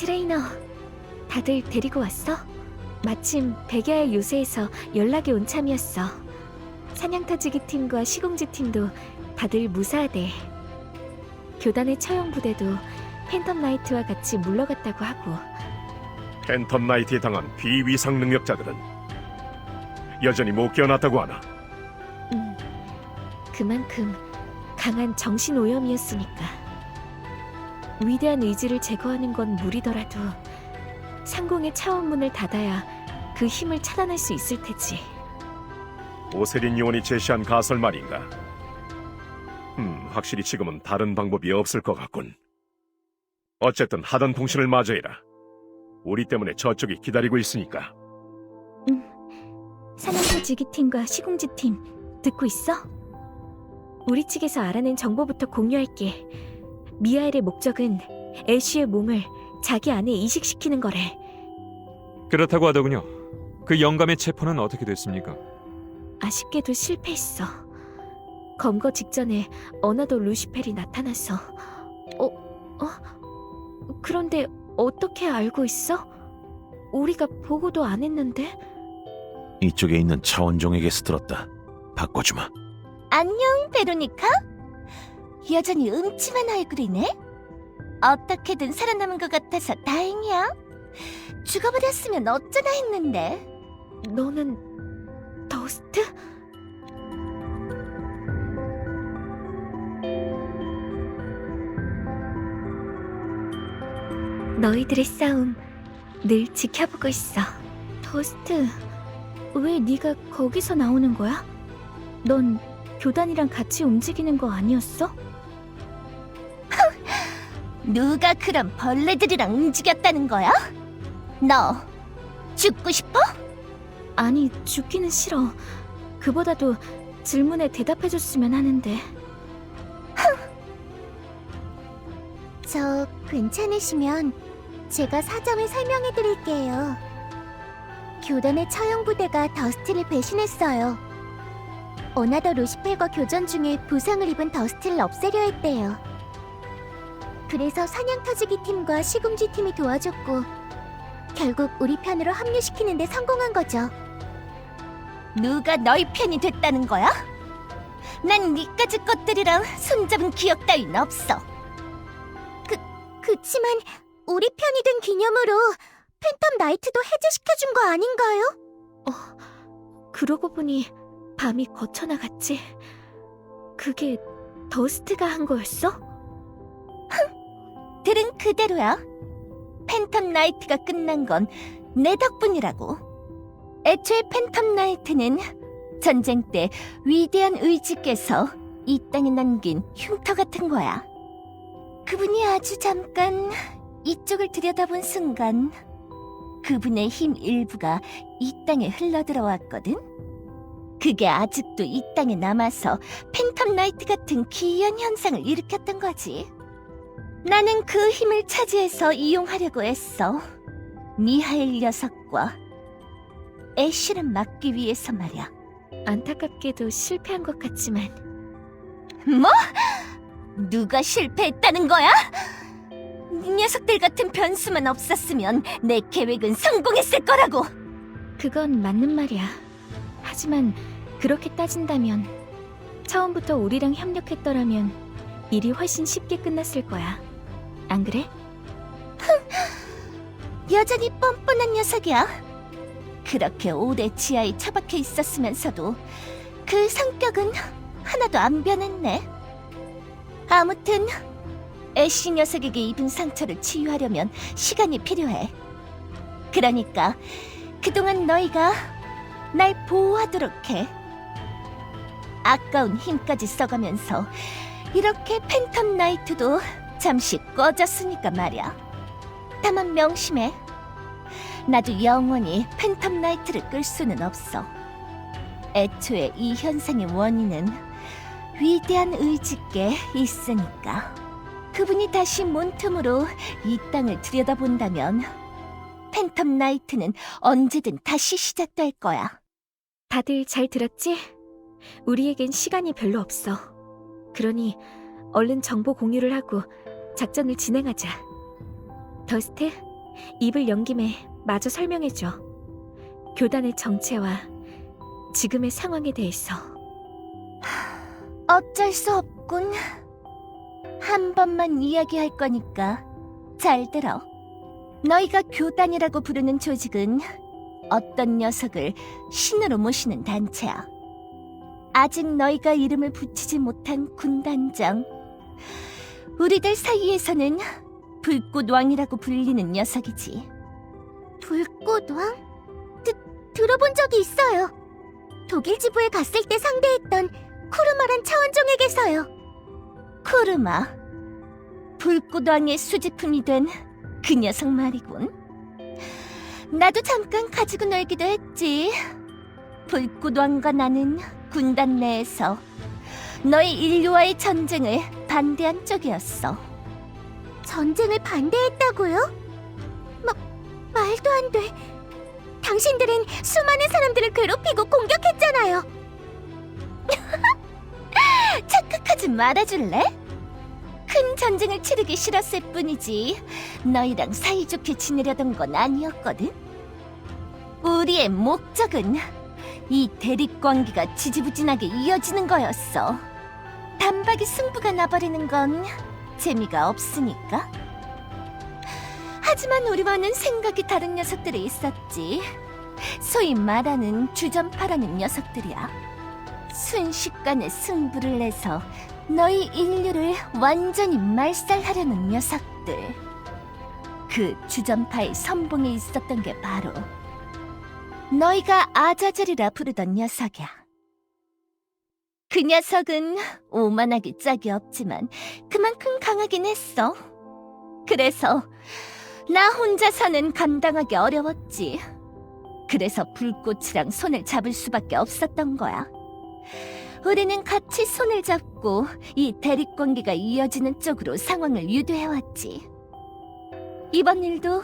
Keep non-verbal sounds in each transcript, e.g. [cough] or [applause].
트레이너, 다들 데리고 왔어? 마침 백야의 요새에서 연락이 온 참이었어. 사냥터지기 팀과 시공지 팀도 다들 무사하대. 교단의 처형 부대도 팬텀 나이트와 같이 물러갔다고 하고 팬텀 나이트에 당한 비위상 능력자들은 여전히 못 깨어났다고 하나. 음, 그만큼 강한 정신 오염이었으니까. 위대한 의지를 제거하는 건 무리더라도 상공의 차원문을 닫아야 그 힘을 차단할 수 있을 테지. 오세린 요원이 제시한 가설 말인가? 음, 확실히 지금은 다른 방법이 없을 것 같군. 어쨌든 하던 통신을 마저 해라. 우리 때문에 저쪽이 기다리고 있으니까. 사냥터 지기팀과 시공지팀 듣고 있어? 우리 측에서 알아낸 정보부터 공유할게. 미하엘의 목적은 애쉬의 몸을 자기 안에 이식시키는 거래. 그렇다고 하더군요. 그 영감의 체포는 어떻게 됐습니까? 아쉽게도 실패했어. 검거 직전에 어나더 루시펠이 나타나서 어? 어? 그런데 어떻게 알고 있어? 우리가 보고도 안 했는데? 이쪽에 있는 차원종에게서 들었다. 바꿔주마. 안녕, 베로니카? 여전히 음침한 얼굴이네? 어떻게든 살아남은 것 같아서 다행이야. 죽어버렸으면 어쩌나 했는데. 너는 더스트? 너희들의 싸움 늘 지켜보고 있어. 더스트, 왜 네가 거기서 나오는 거야? 넌 교단이랑 같이 움직이는 거 아니었어? 누가 그런 벌레들이랑 움직였다는 거야? 너, 죽고 싶어? 아니, 죽기는 싫어. 그보다도 질문에 대답해줬으면 하는데. 저 괜찮으시면 제가 사정을 설명해 드릴게요. 교단의 처형 부대가 더스트를 배신했어요. 어나더 루시펠과 교전 중에 부상을 입은 더스트를 없애려 했대요. 그래서 사냥 터지기 팀과 시금지 팀이 도와줬고 결국 우리 편으로 합류시키는데 성공한 거죠. 누가 너희 편이 됐다는 거야? 난 니까지 것들이랑 손잡은 기억 따윈 없어. 그치만 우리 편이 된 기념으로 팬텀 나이트도 해제시켜준 거 아닌가요? 어, 그러고 보니 밤이 거쳐나갔지. 그게 더스트가 한 거였어? 들은 그대로야. 팬텀 나이트가 끝난 건 내 덕분이라고. 애초에 팬텀 나이트는 전쟁 때 위대한 의지께서 이 땅에 남긴 흉터 같은 거야. 그분이 아주 잠깐 이쪽을 들여다본 순간 그분의 힘 일부가 이 땅에 흘러들어왔거든. 그게 아직도 이 땅에 남아서 팬텀 나이트 같은 기이한 현상을 일으켰던 거지. 나는 그 힘을 차지해서 이용하려고 했어. 미하일 녀석과 애쉬를 막기 위해서 말이야. 안타깝게도 실패한 것 같지만 뭐? 누가 실패했다는 거야? 이 녀석들 같은 변수만 없었으면 내 계획은 성공했을 거라고. 그건 맞는 말이야. 하지만 그렇게 따진다면 처음부터 우리랑 협력했더라면 일이 훨씬 쉽게 끝났을 거야. 안 그래? 여전히 뻔뻔한 녀석이야. 그렇게 오래 지하에 처박혀 있었으면서도 그 성격은 하나도 안 변했네. 아무튼 애쉬 녀석에게 입은 상처를 치유하려면 시간이 필요해. 그러니까 그동안 너희가 날 보호하도록 해. 아까운 힘까지 써가면서 이렇게 팬텀 나이트도 잠시 꺼졌으니까 말이야. 다만 명심해. 나도 영원히 팬텀 나이트를 끌 수는 없어. 애초에 이 현상의 원인은 위대한 의지께 있으니까. 그분이 다시 문틈으로 이 땅을 들여다본다면 팬텀 나이트는 언제든 다시 시작될 거야. 다들 잘 들었지? 우리에겐 시간이 별로 없어. 그러니 얼른 정보 공유를 하고 작전을 진행하자. 더스트, 입을 연 김에 마저 설명해줘. 교단의 정체와 지금의 상황에 대해서. 어쩔 수 없군. 한 번만 이야기할 거니까 잘 들어. 너희가 교단이라고 부르는 조직은 어떤 녀석을 신으로 모시는 단체야. 아직 너희가 이름을 붙이지 못한 군단장. 우리들 사이에서는 불꽃왕이라고 불리는 녀석이지. 불꽃왕? 드, 들어본 적이 있어요. 독일 지부에 갔을 때 상대했던 쿠르마란 차원종에게서요. 쿠르마. 불꽃왕의 수집품이 된 그 녀석 말이군. 나도 잠깐 가지고 놀기도 했지. 불꽃왕과 나는 군단 내에서 너희 인류와의 전쟁을 반대한 쪽이었어. 전쟁을 반대했다고요? 마, 말도 안 돼. 당신들은 수많은 사람들을 괴롭히고 공격했잖아요. [laughs] 착각하지 말아줄래? 큰 전쟁을 치르기 싫었을 뿐이지 너희랑 사이좋게 지내려던 건 아니었거든. 우리의 목적은 이 대립관계가 지지부진하게 이어지는 거였어. 단박에 승부가 나버리는 건 재미가 없으니까. 하지만 우리와는 생각이 다른 녀석들이 있었지. 소위 말하는 주전파라는 녀석들이야. 순식간에 승부를 내서 너희 인류를 완전히 말살하려는 녀석들. 그 주전파의 선봉에 있었던 게 바로 너희가 아자젤이라 부르던 녀석이야. 그 녀석은 오만하기 짝이 없지만 그만큼 강하긴 했어. 그래서 나 혼자서는 감당하기 어려웠지. 그래서 불꽃이랑 손을 잡을 수밖에 없었던 거야. 우리는 같이 손을 잡고 이 대립관계가 이어지는 쪽으로 상황을 유도해왔지. 이번 일도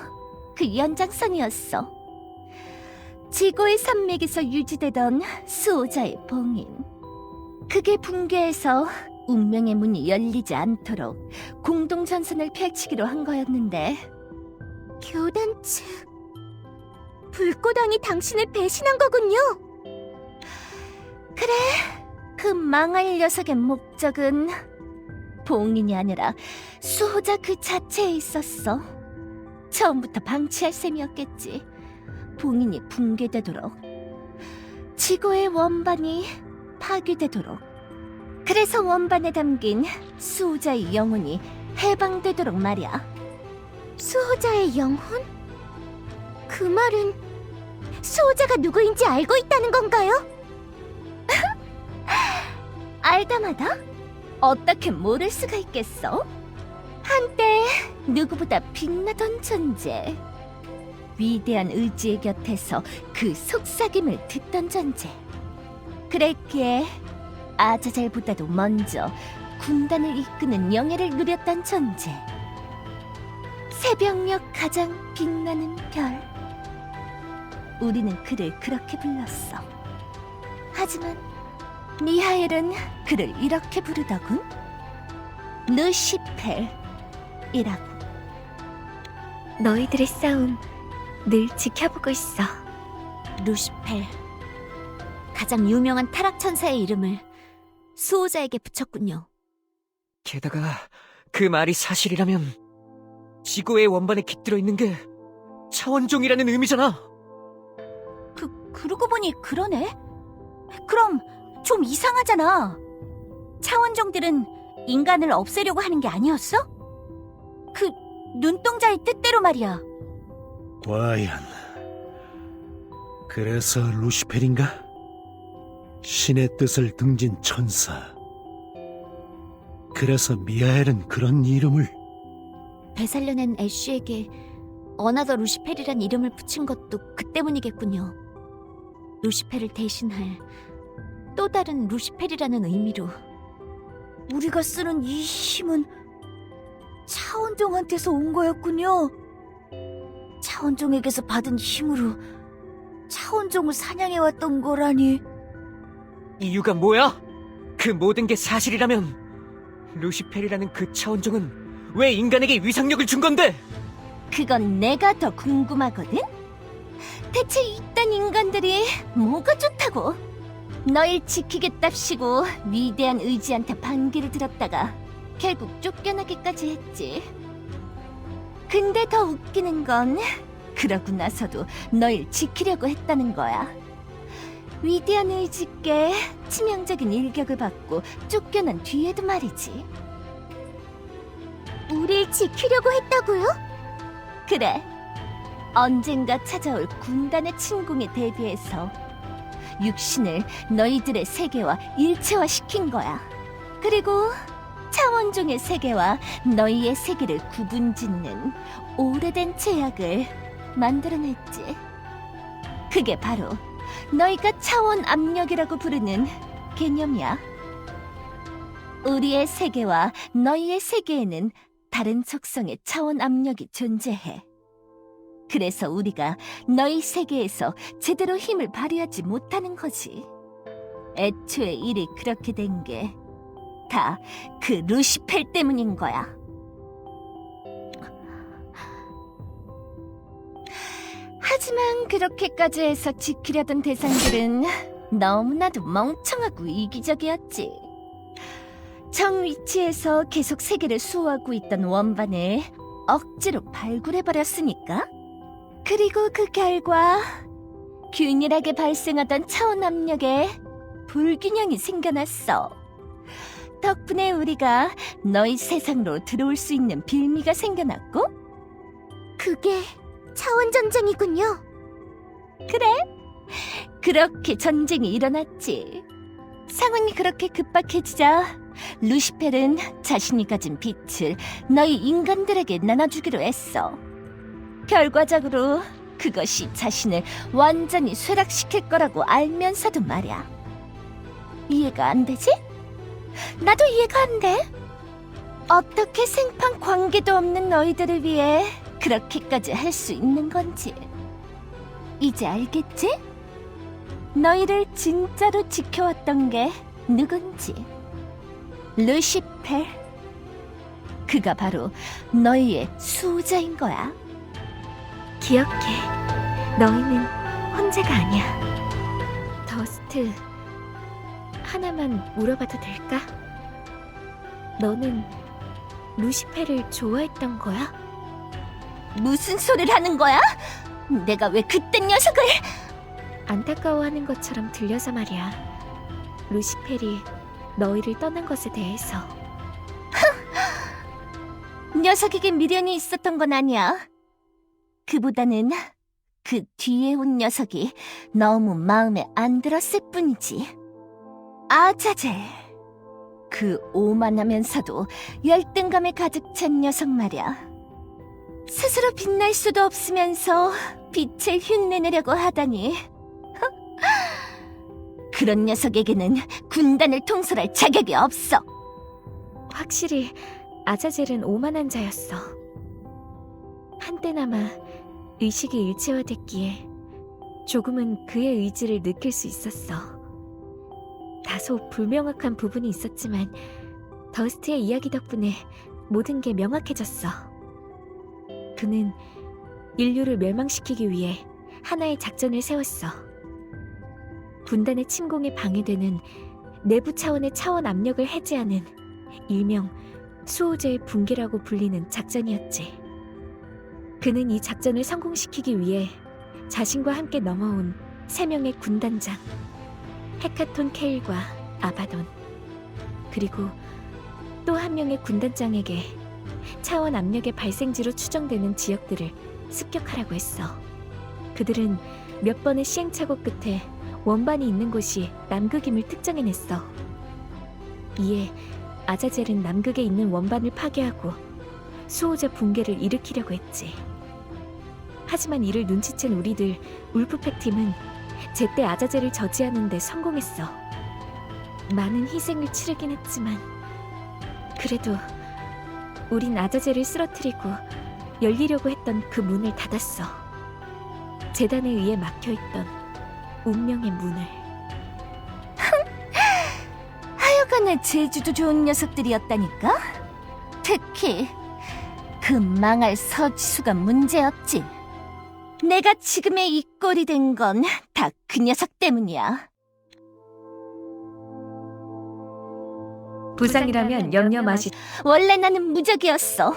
그 연장선이었어. 지고의 산맥에서 유지되던 수호자의 봉인. 그게 붕괴해서 운명의 문이 열리지 않도록 공동 전선을 펼치기로 한 거였는데 교단 측 불꽃왕이 당신을 배신한 거군요. 그래, 그 망할 녀석의 목적은 봉인이 아니라 수호자 그 자체에 있었어. 처음부터 방치할 셈이었겠지. 봉인이 붕괴되도록. 지고의 원반이 파괴되도록. 그래서 원반에 담긴 수호자의 영혼이 해방되도록 말이야. 수호자의 영혼? 그 말은 수호자가 누구인지 알고 있다는 건가요? [laughs] 알다마다? 어떻게 모를 수가 있겠어? 한때 누구보다 빛나던 존재. 위대한 의지의 곁에서 그 속삭임을 듣던 존재. 그랬기에 아자잘보다도 먼저 군단을 이끄는 영예를 누렸던 존재. 새벽녘 가장 빛나는 별. 우리는 그를 그렇게 불렀어. 하지만 미하엘은 그를 이렇게 부르더군. 루시펠이라고. 너희들의 싸움 늘 지켜보고 있어. 루시펠. 가장 유명한 타락 천사의 이름을 수호자에게 붙였군요. 게다가 그 말이 사실이라면 지구의 원반에 깃들어 있는 게 차원종이라는 의미잖아. 그 그러고 보니 그러네. 그럼 좀 이상하잖아. 차원종들은 인간을 없애려고 하는 게 아니었어? 그 눈동자의 뜻대로 말이야. 과연 그래서 루시펠인가? 신의 뜻을 등진 천사. 그래서 미하엘은 그런 이름을 배살려낸 애쉬에게 어나더 루시펠이란 이름을 붙인 것도 그 때문이겠군요. 루시펠을 대신할 또 다른 루시펠이라는 의미로. 우리가 쓰는 이 힘은 차원종한테서 온 거였군요. 차원종에게서 받은 힘으로 차원종을 사냥해왔던 거라니. 이유가 뭐야? 그 모든 게 사실이라면 루시펠이라는 그 차원종은 왜 인간에게 위상력을 준 건데? 그건 내가 더 궁금하거든? 대체 이딴 인간들이 뭐가 좋다고? 널 지키겠답시고 위대한 의지한테 반기를 들었다가 결국 쫓겨나기까지 했지. 근데 더 웃기는 건 그러고 나서도 널 지키려고 했다는 거야. 위대한 의지께 치명적인 일격을 받고 쫓겨난 뒤에도 말이지. 우릴 지키려고 했다고요? 그래. 언젠가 찾아올 군단의 침공에 대비해서 육신을 너희들의 세계와 일체화시킨 거야. 그리고 차원종의 세계와 너희의 세계를 구분짓는 오래된 제약을 만들어냈지. 그게 바로 너희가 차원 압력이라고 부르는 개념이야. 우리의 세계와 너희의 세계에는 다른 속성의 차원 압력이 존재해. 그래서 우리가 너희 세계에서 제대로 힘을 발휘하지 못하는 거지. 애초에 일이 그렇게 된 게 다 그 루시펠 때문인 거야. 하지만 그렇게까지 해서 지키려던 대상들은 너무나도 멍청하고 이기적이었지. 정 위치에서 계속 세계를 수호하고 있던 원반을 억지로 발굴해버렸으니까. 그리고 그 결과 균일하게 발생하던 차원 압력에 불균형이 생겨났어. 덕분에 우리가 너희 세상으로 들어올 수 있는 빌미가 생겨났고 그게 차원 전쟁이군요. 그래. 그렇게 전쟁이 일어났지. 상황이 그렇게 급박해지자 루시펠은 자신이 가진 빛을 너희 인간들에게 나눠주기로 했어. 결과적으로 그것이 자신을 완전히 쇠락시킬 거라고 알면서도 말이야. 이해가 안 되지? 나도 이해가 안 돼. 어떻게 생판 관계도 없는 너희들을 위해 그렇게까지 할 수 있는 건지. 이제 알겠지? 너희를 진짜로 지켜왔던 게 누군지. 루시펠. 그가 바로 너희의 수호자인 거야. 기억해. 너희는 혼자가 아니야. 더스트, 하나만 물어봐도 될까? 너는 루시페를 좋아했던 거야? 무슨 소리를 하는 거야? 내가 왜 그딴 녀석을... 안타까워하는 것처럼 들려서 말이야. 루시펠이 너희를 떠난 것에 대해서. 녀석에게 미련이 있었던 건 아니야. 그보다는 그 뒤에 온 녀석이 너무 마음에 안 들었을 뿐이지. 아자젤. 그 오만하면서도 열등감에 가득 찬 녀석 말이야. 스스로 빛날 수도 없으면서 빛을 흉내내려고 하다니. [laughs] 그런 녀석에게는 군단을 통솔할 자격이 없어. 확실히 아자젤은 오만한 자였어. 한때나마 의식이 일체화됐기에 조금은 그의 의지를 느낄 수 있었어. 다소 불명확한 부분이 있었지만 더스트의 이야기 덕분에 모든 게 명확해졌어. 그는 인류를 멸망시키기 위해 하나의 작전을 세웠어. 군단의 침공에 방해되는 내부 차원의 차원 압력을 해제하는 일명 수호제의 붕괴라고 불리는 작전이었지. 그는 이 작전을 성공시키기 위해 자신과 함께 넘어온 세 명의 군단장, 헤카톤 케일과 아바돈, 그리고 또 한 명의 군단장에게 차원 압력의 발생지로 추정되는 지역들을 습격하라고 했어. 그들은 몇 번의 시행착오 끝에 원반이 있는 곳이 남극임을 특정해냈어. 이에 아자젤은 남극에 있는 원반을 파괴하고 수호자 붕괴를 일으키려고 했지. 하지만 이를 눈치챈 우리들 울프팩 팀은 제때 아자젤을 저지하는 데 성공했어. 많은 희생을 치르긴 했지만 그래도 우린 아자젤을 쓰러뜨리고 열리려고 했던 그 문을 닫았어. 재단에 의해 막혀있던 운명의 문을. 하여간에 제주도 좋은 녀석들이었다니까? 특히 그 망할 서지수가 문제였지. 내가 지금의 이 꼴이 된 건 다 그 녀석 때문이야. 부상이라면 염려 마시. 원래 나는 무적이었어.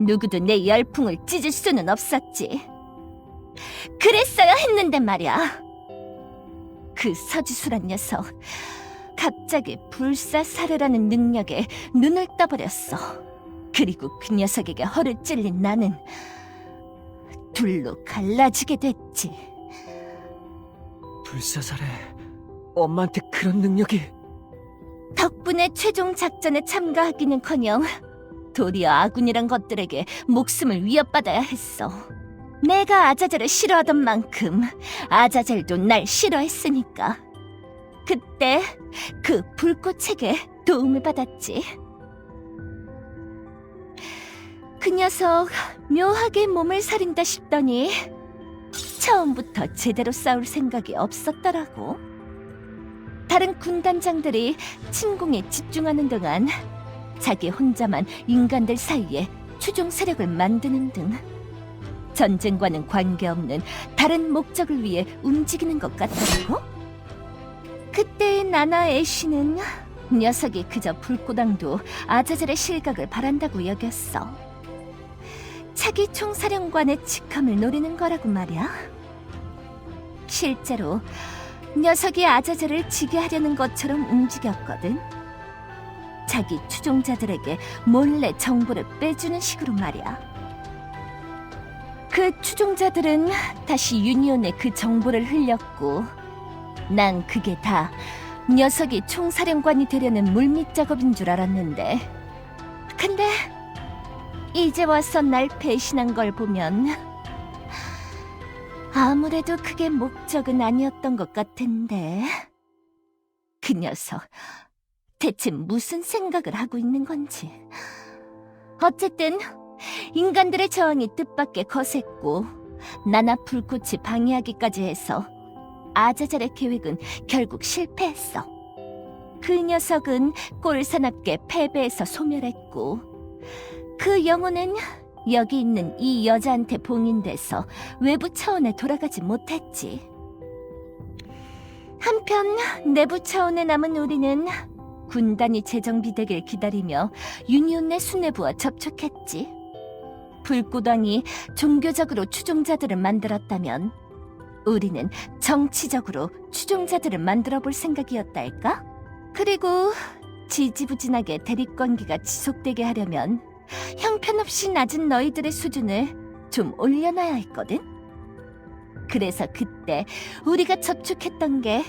누구도 내 열풍을 찢을 수는 없었지. 그랬어야 했는데 말이야. 그 서지수란 녀석, 갑자기 불사사르라는 능력에 눈을 떠버렸어. 그리고 그 녀석에게 허를 찔린 나는 둘로 갈라지게 됐지. 불사살에 엄마한테 그런 능력이 덕분에 최종 작전에 참가하기는커녕 도리어 아군이란 것들에게 목숨을 위협받아야 했어. 내가 아자젤을 싫어하던 만큼 아자젤도 날 싫어했으니까. 그때 그 불꽃에게 도움을 받았지. 그 녀석 묘하게 몸을 사린다 싶더니 처음부터 제대로 싸울 생각이 없었더라고. 다른 군단장들이 침공에 집중하는 동안 자기 혼자만 인간들 사이에 추종 세력을 만드는 등 전쟁과는 관계없는 다른 목적을 위해 움직이는 것 같더라고. 그때 나나 애쉬는 녀석이 그저 불꽃왕도 아자젤의 실각을 바란다고 여겼어. 차기 총사령관의 직함을 노리는 거라고 말이야. 실제로 녀석이 아자젤을 지게 하려는 것처럼 움직였거든. 자기 추종자들에게 몰래 정보를 빼주는 식으로 말이야. 그 추종자들은 다시 유니온에 그 정보를 흘렸고, 난 그게 다 녀석이 총사령관이 되려는 물밑 작업인 줄 알았는데, 근데 이제 와서 날 배신한 걸 보면 아무래도 그게 목적은 아니었던 것 같은데. 그 녀석, 대체 무슨 생각을 하고 있는 건지. 어쨌든, 인간들의 저항이 뜻밖의 거셌고, 나나 불꽃이 방해하기까지 해서, 아자잘의 계획은 결국 실패했어. 그 녀석은 꼴사납게 패배해서 소멸했고, 그 영혼은 여기 있는 이 여자한테 봉인돼서 외부 차원에 돌아가지 못했지. 한편 내부 차원에 남은 우리는 군단이 재정비되길 기다리며 유니온 내 수뇌부와 접촉했지. 불꽃왕이 종교적으로 추종자들을 만들었다면 우리는 정치적으로 추종자들을 만들어 볼 생각이었달까? 그리고 지지부진하게 대립관계가 지속되게 하려면 형편없이 낮은 너희들의 수준을 좀 올려놔야 했거든. 그래서 그때 우리가 접촉했던 게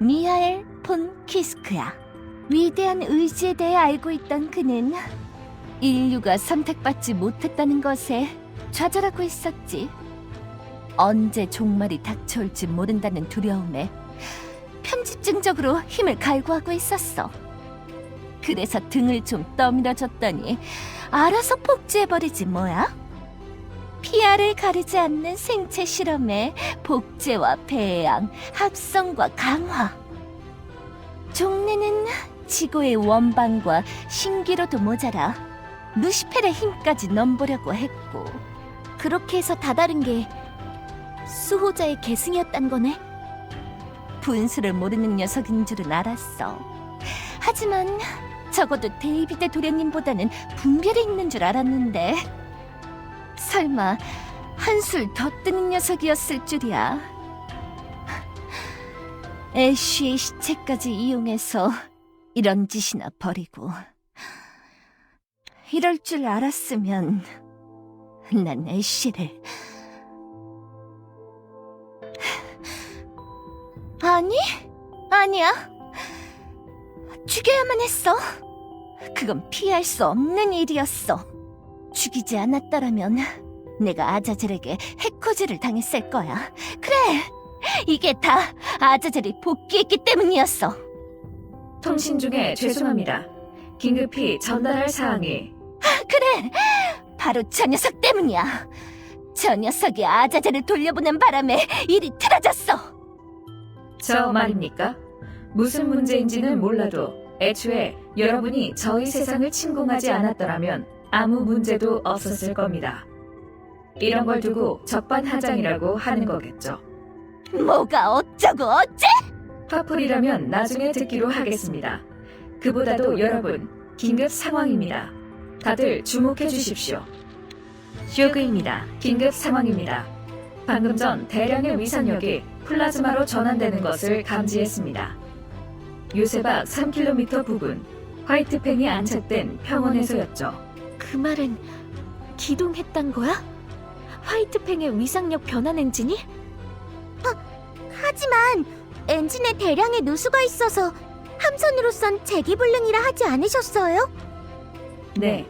미하엘 폰 키스크야. 위대한 의지에 대해 알고 있던 그는 인류가 선택받지 못했다는 것에 좌절하고 있었지. 언제 종말이 닥쳐올지 모른다는 두려움에 편집증적으로 힘을 갈구하고 있었어. 그래서 등을 좀 떠밀어 줬더니 알아서 복제해버리지 뭐야? 피아를 가리지 않는 생체 실험에 복제와 배양, 합성과 강화. 종래는 지구의 원반과 신기로도 모자라 루시펠의 힘까지 넘보려고 했고 그렇게 해서 다다른 게 수호자의 계승이었단 거네. 분수를 모르는 녀석인 줄은 알았어. 하지만 적어도 데이비드 도련님보다는 분별이 있는 줄 알았는데. 설마 한술 더 뜨는 녀석이었을 줄이야. 애쉬의 시체까지 이용해서 이런 짓이나 버리고. 이럴 줄 알았으면 난 애쉬를. 아니? 아니야 죽여야만 했어. 그건 피할 수 없는 일이었어. 죽이지 않았다라면 내가 아자젤에게 해코지를 당했을 거야. 그래, 이게 다 아자젤이 복귀했기 때문이었어. 통신 중에 죄송합니다. 긴급히 전달할 사항이 그래, 바로 저 녀석 때문이야. 저 녀석이 아자젤을 돌려보낸 바람에 일이 틀어졌어. 저 말입니까? 무슨 문제인지는 몰라도 애초에 여러분이 저희 세상을 침공하지 않았더라면 아무 문제도 없었을 겁니다. 이런 걸 두고 적반하장이라고 하는 거겠죠. 뭐가 어쩌고 어째? 파풀이라면 나중에 듣기로 하겠습니다. 그보다도 여러분, 긴급 상황입니다. 다들 주목해 주십시오. 쇼그입니다. 긴급 상황입니다. 방금 전 대량의 위산력이 플라즈마로 전환되는 것을 감지했습니다. 요새박 3km 부근, 화이트팽이 안착된 평원에서였죠. 그 말은 기동했단 거야? 화이트팽의 위상력 변환 엔진이? 하지만 엔진에 대량의 누수가 있어서 함선으로선 재기불능이라 하지 않으셨어요? 네.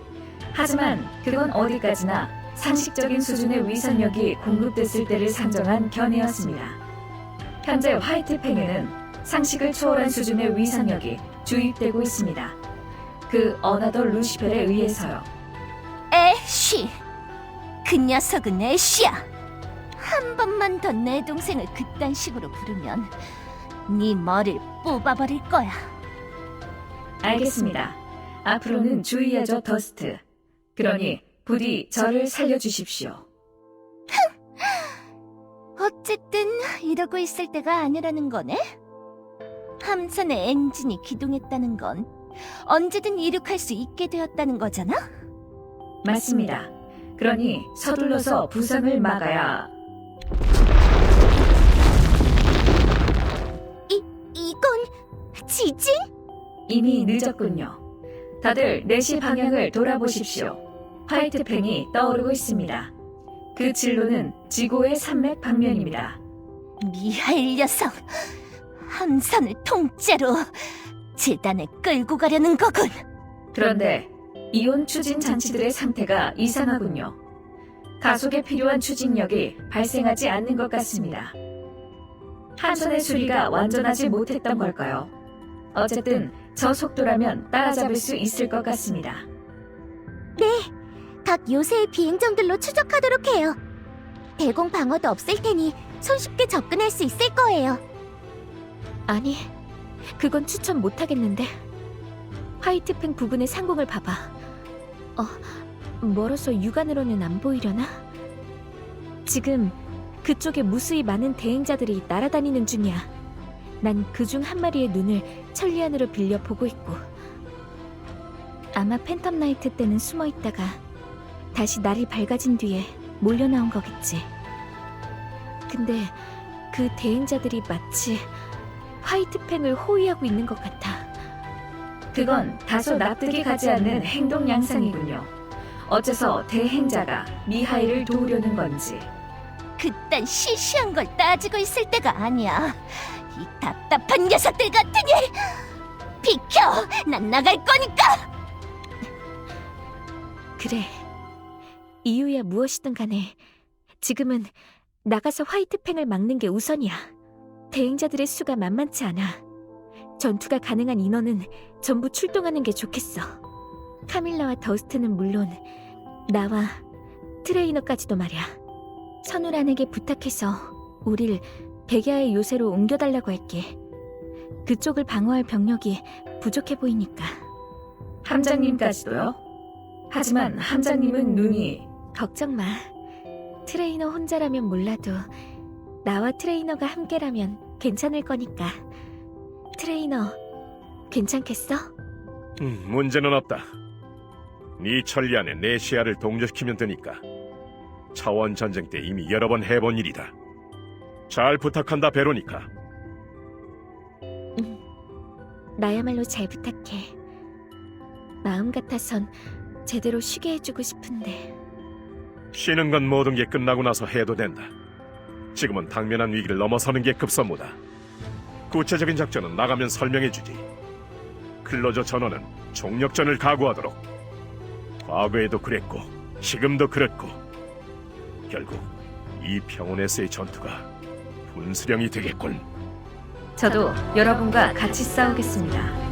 하지만 그건 어디까지나 상식적인 수준의 위산력이 공급됐을 때를 상정한 견해였습니다. 현재 화이트팽에는 상식을 초월한 수준의 위산력이 주입되고 있습니다. 그 어나더 루시펠에 의해서요. 애쉬. 그 녀석은 애쉬야. 한 번만 더 내 동생을 그딴 식으로 부르면 네 머리를 뽑아버릴 거야. 알겠습니다. 앞으로는 주의하죠, 더스트. 그러니 부디 저를 살려주십시오. 어쨌든 이러고 있을 때가 아니라는 거네. 함선의 엔진이 기동했다는 건 언제든 이륙할 수 있게 되었다는 거잖아. 맞습니다. 그러니 서둘러서 부상을 막아야 이건 지진? 이미 늦었군요. 다들 4시 방향을 돌아보십시오. 화이트팽이 떠오르고 있습니다. 그 진로는 지구의 산맥 방면입니다. 미하일 녀석, 함선을 통째로 재단에 끌고 가려는 거군. 그런데 이온 추진 장치들의 상태가 이상하군요. 가속에 필요한 추진력이 발생하지 않는 것 같습니다. 함선의 수리가 완전하지 못했던 걸까요? 어쨌든 저 속도라면 따라잡을 수 있을 것 같습니다. 각 요새의 비행정들로 추적하도록 해요. 대공 방어도 없을 테니 손쉽게 접근할 수 있을 거예요. 아니, 그건 추천 못 하겠는데. 화이트팽 부근의 상공을 봐봐. 어, 멀어서 육안으로는 안 보이려나? 지금 그쪽에 무수히 많은 대행자들이 날아다니는 중이야. 난 그 중 한 마리의 눈을 천리안으로 빌려 보고 있고. 아마 팬텀 나이트 때는 숨어 있다가 다시 날이 밝아진 뒤에 몰려 나온 거겠지. 근데 그 대행자들이 마치 화이트팽을 호위하고 있는 것 같아. 그건 다소 납득이 가지 않는 행동 양상이군요. 어째서 대행자가 미하일을 도우려는 건지. 그딴 시시한 걸 따지고 있을 때가 아니야. 이 답답한 녀석들 같으니 비켜! 난 나갈 거니까! 그래. 이유야 무엇이든 간에 지금은 나가서 화이트팽을 막는 게 우선이야. 대행자들의 수가 만만치 않아. 전투가 가능한 인원은 전부 출동하는 게 좋겠어. 카밀라와 더스트는 물론 나와 트레이너까지도 말이야. 선우란에게 부탁해서 우릴 백야의 요새로 옮겨달라고 할게. 그쪽을 방어할 병력이 부족해 보이니까. 함장님까지도요? 하지만 함장님은 눈이 걱정 마. 트레이너 혼자라면 몰라도 나와 트레이너가 함께라면 괜찮을 거니까. 트레이너, 괜찮겠어? 음, 문제는 없다. 네 천리 안에 내 시야를 동조시키면 되니까. 차원 전쟁 때 이미 여러 번 해본 일이다. 잘 부탁한다, 베로니카. 나야말로 잘 부탁해. 마음 같아선 제대로 쉬게 해주고 싶은데. 쉬는 건 모든 게 끝나고 나서 해도 된다. 지금은 당면한 위기를 넘어서는 게 급선무다. 구체적인 작전은 나가면 설명해주지. 클로저 전원은 총력전을 각오하도록. 과거에도 그랬고, 지금도 그랬고. 결국 이 평온에서의 전투가 분수령이 되겠군. 저도 여러분과 같이 싸우겠습니다.